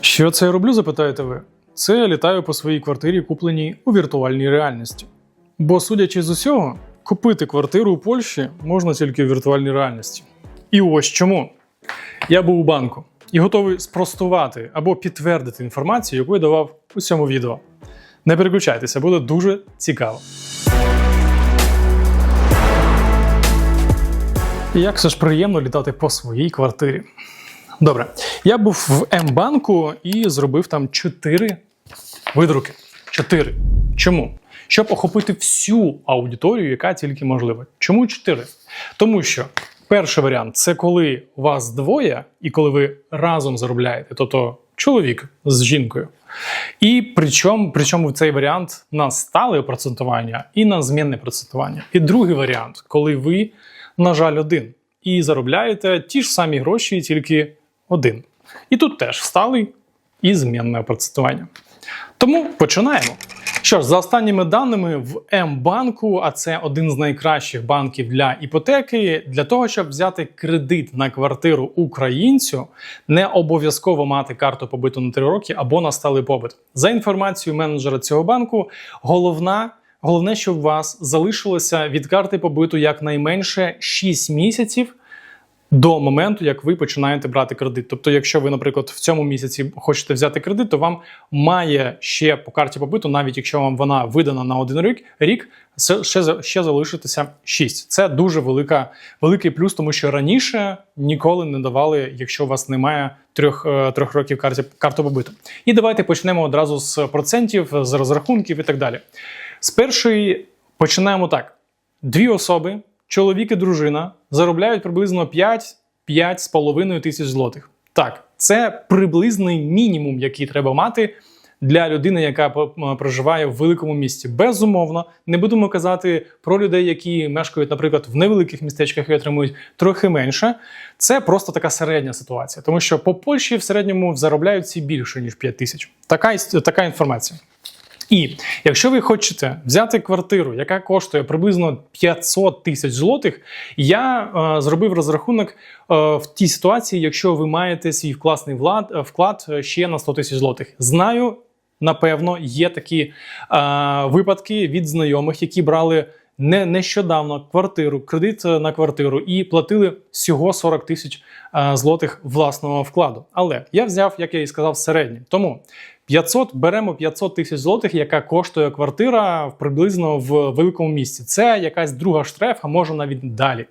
Що це я роблю, запитаєте ви? Це я літаю по своїй квартирі, купленій у віртуальній реальності. Бо, судячи з усього, купити квартиру у Польщі можна тільки в віртуальній реальності. І ось чому. Я був у банку і готовий спростувати або підтвердити інформацію, яку я давав у цьому відео. Не переключайтеся, буде дуже цікаво. Як все ж приємно літати по своїй квартирі. Добре, я був в М-банку і зробив там 4 видруки. 4. Чому? Щоб охопити всю аудиторію, яка тільки можлива. Чому 4? Тому що перший варіант це коли вас двоє, і коли ви разом заробляєте, тобто чоловік з жінкою. І причому, причому цей варіант на стале процентування і на змінне процентування. І другий варіант, коли ви, на жаль, один і заробляєте ті ж самі гроші, тільки один. І тут теж сталий і змінне процентування. Тому починаємо. Що ж, за останніми даними в М-банку, а це один з найкращих банків для іпотеки, для того, щоб взяти кредит на квартиру українцю, не обов'язково мати карту побиту на 3 роки або на сталий побит. За інформацією менеджера цього банку, головна. Головне, щоб у вас залишилося від карти побиту якнайменше 6 місяців до моменту, як ви починаєте брати кредит. Тобто, якщо ви, наприклад, в цьому місяці хочете взяти кредит, то вам має ще по карті побиту, навіть якщо вам вона видана на один рік, рік ще ще залишитися 6. Це дуже велика, великий плюс, тому що раніше ніколи не давали, якщо у вас немає трьох е, трьох років карті карту побиту. І давайте почнемо одразу з процентів, з розрахунків і так далі. З першої починаємо так: дві особи чоловік і дружина заробляють приблизно 5-5,5 тисяч злотих. Так, це приблизний мінімум, який треба мати для людини, яка проживає в великому місті. Безумовно, не будемо казати про людей, які мешкають, наприклад, в невеликих містечках і отримують трохи менше. Це просто така середня ситуація, тому що по Польщі в середньому заробляють всі більше ніж 5 тисяч. Така, така інформація. І якщо ви хочете взяти квартиру, яка коштує приблизно 500 тисяч злотих, я е, зробив розрахунок е, в тій ситуації, якщо ви маєте свій власний влад, е, вклад ще на 100 тисяч злотих. Знаю, напевно, є такі е, випадки від знайомих, які брали. Не нещодавно квартиру, кредит на квартиру і платили всього 40 тисяч злотих власного вкладу. Але я взяв, як я і сказав, середнє. Тому 500, беремо 500 тисяч злотих, яка коштує квартира приблизно в великому місті. Це якась друга штрефа, може навіть далі.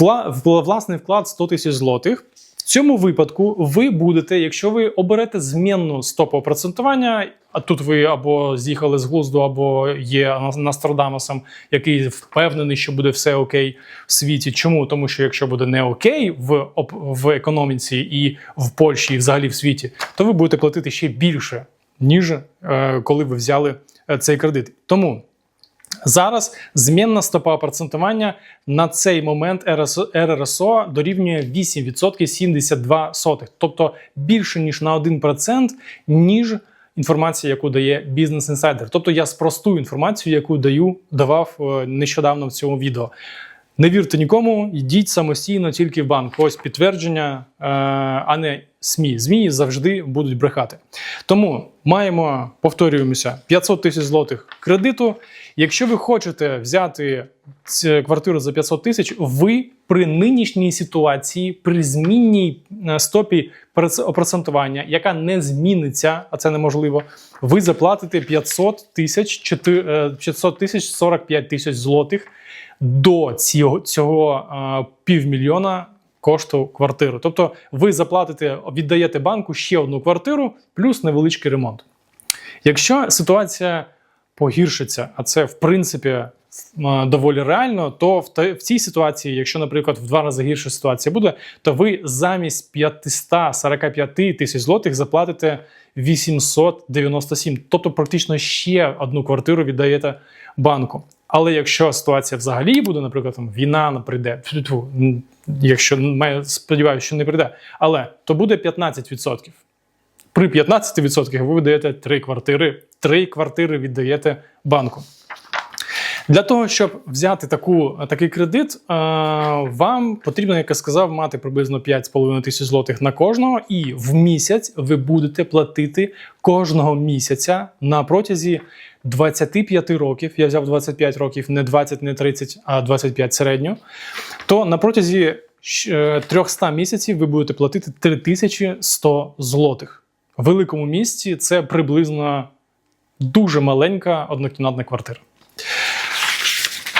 Вла, власний вклад 100 тисяч злотих. Цьому випадку ви будете, якщо ви оберете змінну стопу процентування, а тут ви або з'їхали з глузду, або є Нострадамусом, який впевнений, що буде все окей в світі. Чому? Тому що якщо буде не окей в в економіці і в Польщі, і взагалі в світі, то ви будете платити ще більше, ніж е, коли ви взяли е, цей кредит. Тому. Зараз змінна стопа процентування на цей момент РРСО дорівнює 8% 72 тобто більше ніж на 1%, ніж інформація, яку дає бізнес інсайдер. Тобто я спростую інформацію, яку даю, давав е, нещодавно в цьому відео. Не вірте нікому, йдіть самостійно тільки в банк. Ось підтвердження, е, а не СМІ. ЗМІ завжди будуть брехати. Тому маємо, повторюємося, 500 тисяч злотих кредиту. Якщо ви хочете взяти цю квартиру за 500 тисяч, ви при нинішній ситуації, при змінній е, стопі процентування, яка не зміниться, а це неможливо, ви заплатите 500 тисяч 500 тисяч 45 тисяч злотих до цього цього е, півмільйона кошту квартиру. Тобто ви заплатите, віддаєте банку ще одну квартиру, плюс невеличкий ремонт. Якщо ситуація погіршиться, а це в принципі доволі реально, то в цій ситуації, якщо, наприклад, в два рази гірша ситуація буде, то ви замість 545 тисяч злотих заплатите 897, тобто практично ще одну квартиру віддаєте банку. Але якщо ситуація взагалі буде, наприклад, там війна прийде, якщо сподіваюся, що не прийде, але то буде 15%. При 15% ви видаєте три квартири, три квартири віддаєте банку. Для того, щоб взяти таку, такий кредит, е, вам потрібно, як я сказав, мати приблизно 5,5 тисяч злотих на кожного, і в місяць ви будете платити кожного місяця на протязі 25 років. Я взяв 25 років, не 20, не 30, а 25 середньо. То на протязі щ- е, 300 місяців ви будете платити 3100 злотих. В великому місті це приблизно дуже маленька однокімнатна квартира.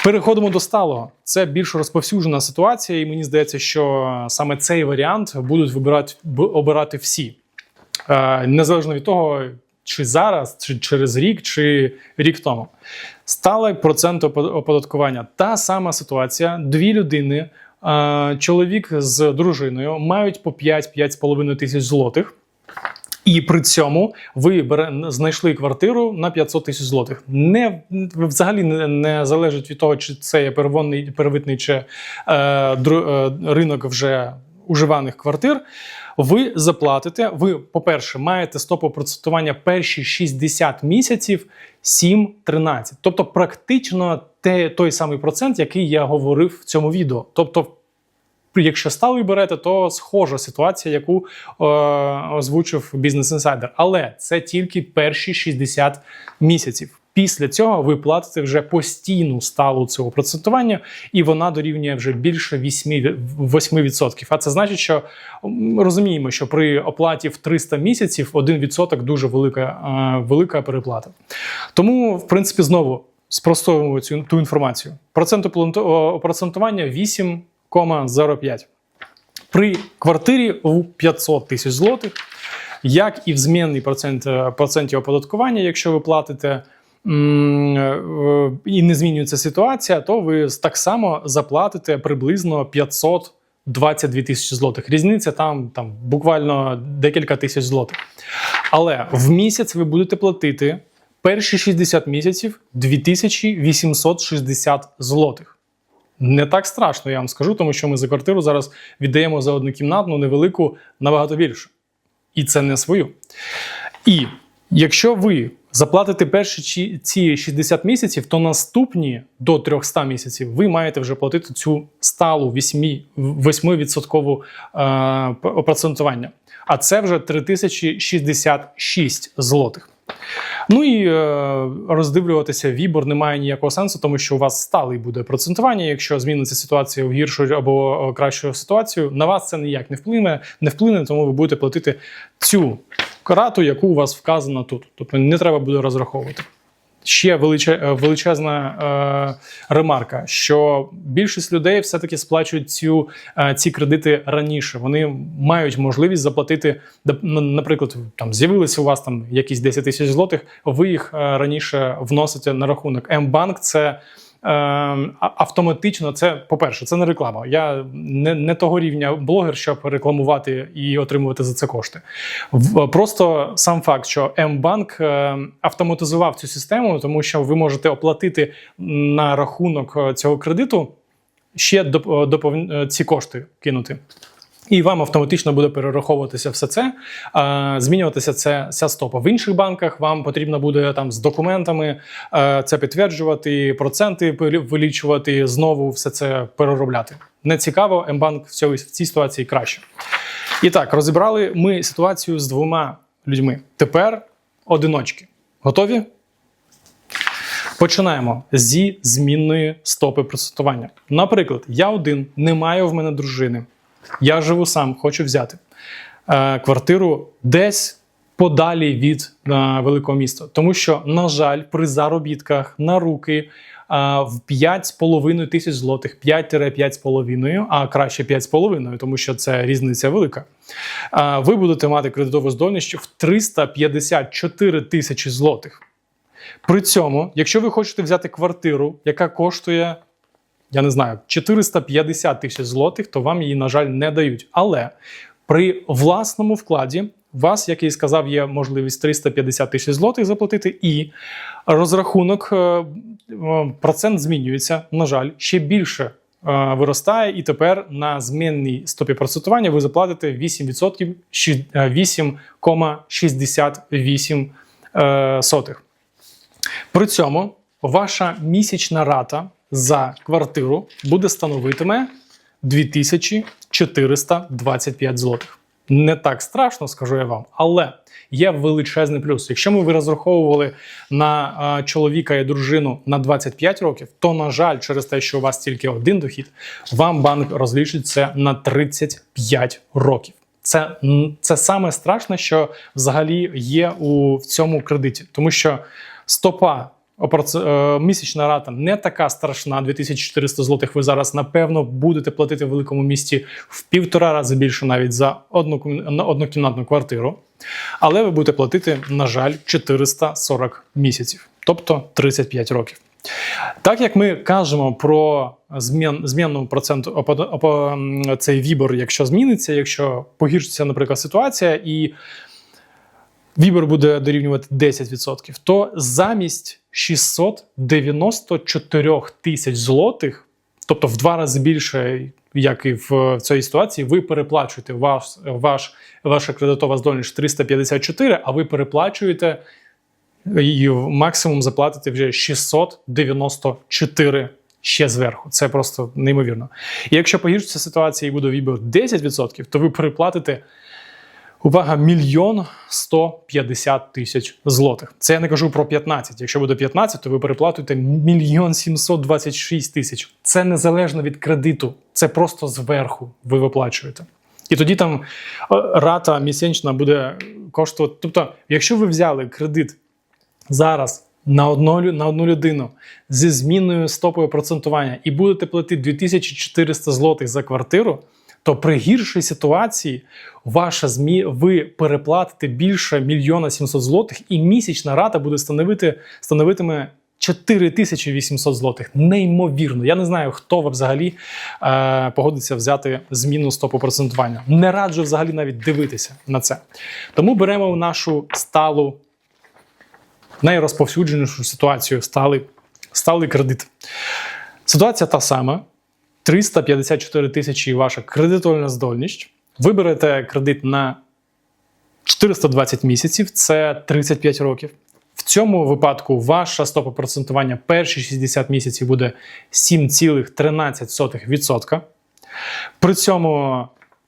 Переходимо до сталого. Це більш розповсюджена ситуація, і мені здається, що саме цей варіант будуть вибирати обирати всі, Е, незалежно від того, чи зараз, чи через рік, чи рік тому. Стале процент оподаткування. Та сама ситуація. Дві людини, е, чоловік з дружиною, мають по 5-5,5 тисяч злотих. І при цьому ви бере, знайшли квартиру на 500 тисяч злотих. Не взагалі не, не залежить від того, чи це є первинний, первитний чи е, дру, е, ринок вже уживаних квартир. Ви заплатите. Ви, по-перше, маєте стопу процентування перші 60 місяців 7-13. Тобто, практично те, той самий процент, який я говорив в цьому відео. Тобто, якщо сталий берете, то схожа ситуація, яку е, озвучив бізнес інсайдер. Але це тільки перші 60 місяців. Після цього ви платите вже постійну сталу цього процентування, і вона дорівнює вже більше 8%. 8%. А це значить, що розуміємо, що при оплаті в 300 місяців 1% дуже велика, е, велика переплата. Тому, в принципі, знову спростовуємо цю ту інформацію. Процент опланто- о, процентування 8,05. При квартирі у 500 тисяч злотих, як і в змінний процент, е, проценті оподаткування, якщо ви платите е, і не змінюється ситуація, то ви так само заплатите приблизно 522 тисячі злотих. Різниця там, там буквально декілька тисяч злотих. Але в місяць ви будете платити перші 60 місяців 2860 злотих. Не так страшно, я вам скажу, тому що ми за квартиру зараз віддаємо за однокімнатну невелику набагато більше. І це не свою. І якщо ви заплатите перші ці 60 місяців, то наступні до 300 місяців ви маєте вже платити цю сталу 8%, 8% е. А це вже 3066 злотих. Ну і е, роздивлюватися вібор немає ніякого сенсу, тому що у вас сталий буде процентування. Якщо зміниться ситуація в гіршу або е, кращу ситуацію, на вас це ніяк не вплине, не вплине, тому ви будете платити цю карату, яку у вас вказано тут. Тобто не треба буде розраховувати. Ще е, величезна е, ремарка, що більшість людей все-таки сплачують цю, е, ці кредити раніше. Вони мають можливість заплатити, наприклад, там з'явилися у вас там якісь 10 тисяч злотих, ви їх раніше вносите на рахунок. М-банк це. Е, а- Автоматично, це по-перше, це не реклама. Я не, не того рівня блогер, щоб рекламувати і отримувати за це кошти. Просто сам факт, що М-банк е, автоматизував цю систему, тому що ви можете оплатити на рахунок е, цього кредиту ще доп- е, е, ці кошти кинути. І вам автоматично буде перераховуватися все це, змінюватися це, ця стопа. В інших банках вам потрібно буде там з документами е, це підтверджувати, проценти вилічувати, знову все це переробляти. Не цікаво, М-банк в, цьому- в цій ситуації краще. І так, розібрали ми ситуацію з двома людьми. Тепер одиночки. Готові? Починаємо зі змінної стопи процентування. Наприклад, я один, не маю в мене дружини. Я живу сам, хочу взяти е, квартиру десь подалі від е, великого міста. Тому що, на жаль, при заробітках на руки е, в 5,5 тисяч злотих, 5-5,5, а краще 5,5, тому що це різниця велика. е, ви будете мати кредитову здольність в 354 тисячі злотих. При цьому, якщо ви хочете взяти квартиру, яка коштує, я не знаю, 450 тисяч злотих, то вам її, на жаль, не дають. Але при власному вкладі у вас, як я і сказав, є можливість 350 тисяч злотих заплатити, і розрахунок е, процент змінюється, на жаль, ще більше. е, Виростає, і тепер на змінній стопі процентування ви заплатите 8%, щі- е, 8,68 е. При цьому ваша місячна рата за квартиру буде становитиме 2425 злотих. Не так страшно, скажу я вам, але є величезний плюс. Якщо ми ви розраховували на а, чоловіка і дружину на 25 років, то на жаль, через те, що у вас тільки один дохід, вам банк розлічить це на 35 років. Це, це саме страшне, що взагалі є у в цьому кредиті, тому що стопа місячна рата не така страшна. 2400 злотих ви зараз напевно будете платити в великому місті в півтора рази більше навіть за одну однокімнатну квартиру. Але ви будете платити, на жаль, 440 місяців, тобто 35 років. Так як ми кажемо про змін, змінну проценту опо- опо- цей вібор, якщо зміниться, якщо погіршиться, наприклад, ситуація, і вібор буде дорівнювати 10%, то замість 694 тисяч злотих, тобто в два рази більше, як і в цій ситуації, ви переплачуєте ваш, ваш, ваша кредитова здольність 354, а ви переплачуєте і максимум заплатите вже 694 ще зверху. Це просто неймовірно. І якщо погіршиться ситуація і буде вібір 10%, то ви переплатите. Увага, мільйон 150 тисяч злотих. Це я не кажу про 15. Якщо буде 15, то ви переплатуєте мільйон 726 тисяч. Це незалежно від кредиту, це просто зверху ви виплачуєте. І тоді там е, рата місячна буде коштувати. Тобто, якщо ви взяли кредит зараз на одну, на одну людину зі змінною стопою процентування і будете платити 2400 злотих за квартиру, то при гіршій ситуації ваша змі ви переплатите більше мільйона 700 злотих, і місячна рата буде становити становитиме 4800 злотих. Неймовірно. Я не знаю, хто ви взагалі е, погодиться взяти змінну стопу процентування. Не раджу взагалі навіть дивитися на це. Тому беремо нашу сталу найрозповсюдженішу ситуацію сталий, сталий кредит. Ситуація та сама: 354 тисячі ваша кредитовна здольність. Ви берете кредит на 420 місяців, це 35 років. В цьому випадку ваша стопа процентування перші 60 місяців буде 7,13%. При цьому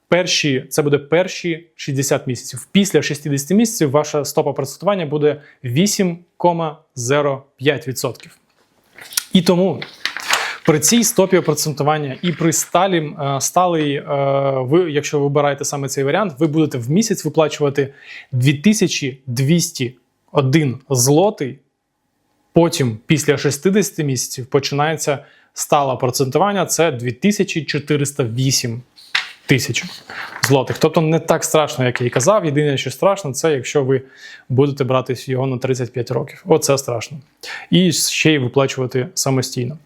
перші, це буде перші 60 місяців. Після 60 місяців ваша стопа процентування буде 8,05%. І тому при цій стопі процентування і при сталі, е, сталий, е, ви, якщо ви вибираєте саме цей варіант, ви будете в місяць виплачувати 2201 злотий. Потім, після 60 місяців, починається стале процентування це 2408 тисяч злотих. Тобто не так страшно, як я і казав. Єдине, що страшно, це якщо ви будете брати його на 35 років. Оце страшно. І ще й виплачувати самостійно.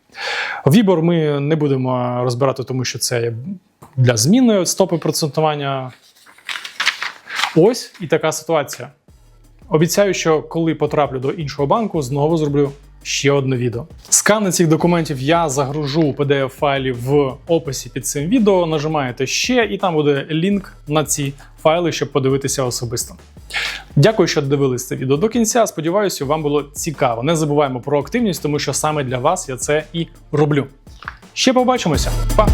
Вібор ми не будемо розбирати, тому що це для змінної стопи процентування. Ось і така ситуація. Обіцяю, що коли потраплю до іншого банку, знову зроблю ще одне відео. Скани цих документів я загружу у pdf файлі в описі під цим відео. Нажимаєте ще, і там буде лінк на ці файли, щоб подивитися особисто. Дякую, що дивились це відео до кінця. Сподіваюся, вам було цікаво. Не забуваємо про активність, тому що саме для вас я це і роблю. Ще побачимося. Па!